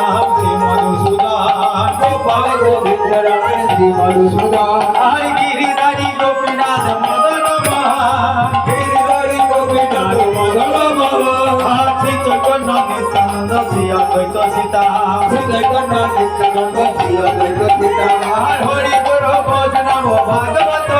मधुसूदा गोपाल गोविंद राम श्री मधुसूदा हरि প্রিয় কইত সীতা। হৃদয় কন্যা নিত্যানন্দ ভাগবত।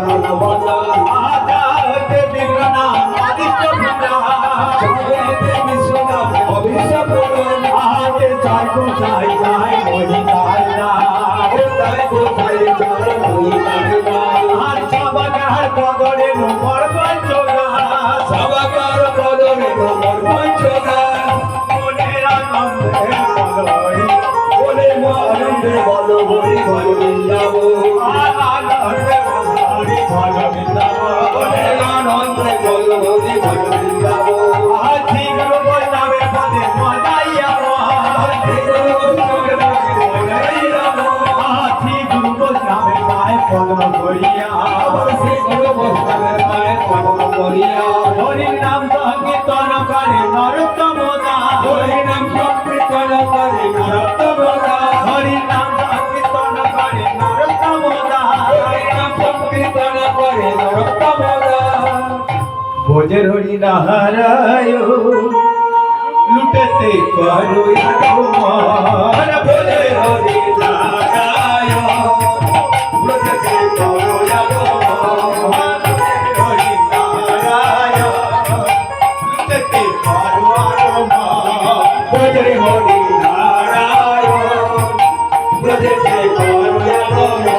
পদরে মোর পঞ্চগা সবাকার পদরে মোর পঞ্চগা মনের আনন্দে বলই বলে মনন্দে বল বলি ঘর বৃন্দাব আনন্দে বল বলি ঘর বৃন্দাব মনের আনন্দে বল বলি ঘর মোদের হরি নাহারায় লুটেতে করো তোমার বলে হরি নাহারায় লুটেতে করো তোমার হরি নাহারায় লুটেতে করো তোমার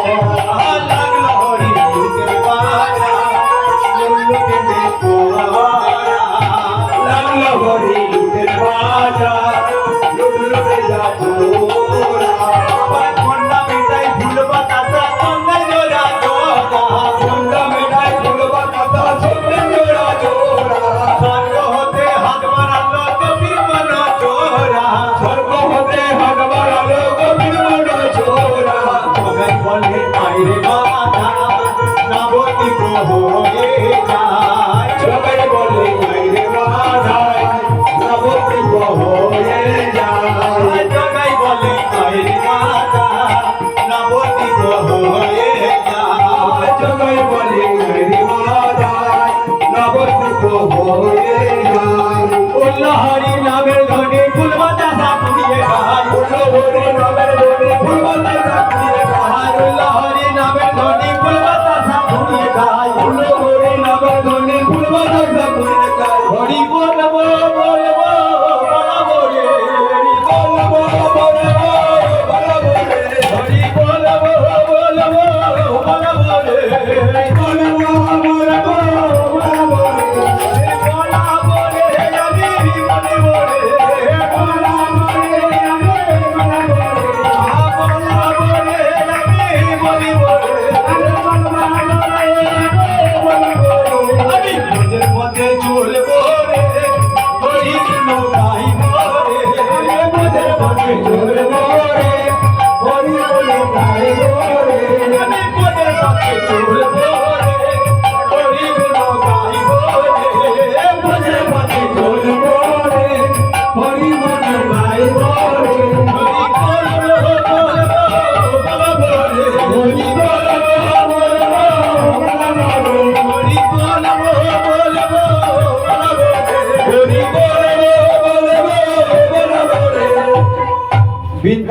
গায় ফুল করে নবাগনে ফুল বাজার করে গায়। হরি বল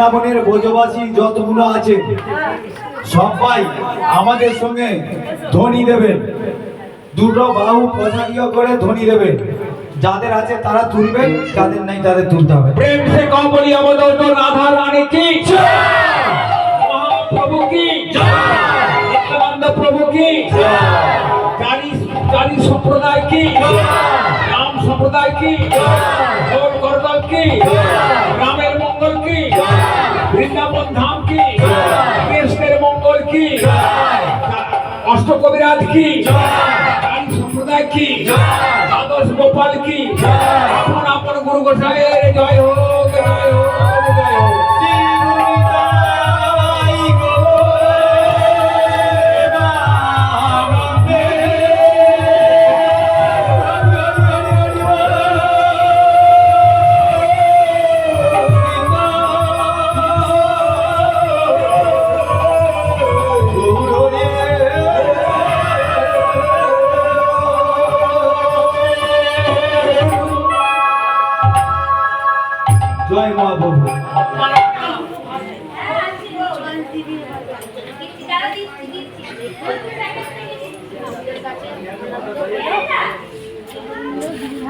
বৃন্দাবনের ভোজবাসী যতগুলো আছে সবাই আমাদের সঙ্গে ধ্বনি দেবেন। দুটো বাহু প্রসারীয় করে ধ্বনি দেবেন। যাদের আছে তারা তুলবে যাদের নাই তাদের তুলতে হবে। প্রেম সে কমলি আমাদের তো রাধা রানী কি? প্রভু কি? নিত্যানন্দ প্রভু কি? চারি সম্প্রদায় কি? রাম সম্প্রদায় কি? জয়! করদল কি? জয়! বৃন্দাবন ধাম কি? কৃষ্ণের মঙ্গল কি? অষ্ট কবিরাজ কি সম্প্রদায় কি? দ্বাদশ গোপাল কি? আপন আপন গুরু গোসাইয়ের জয় হোক। জয় মা প্রভু।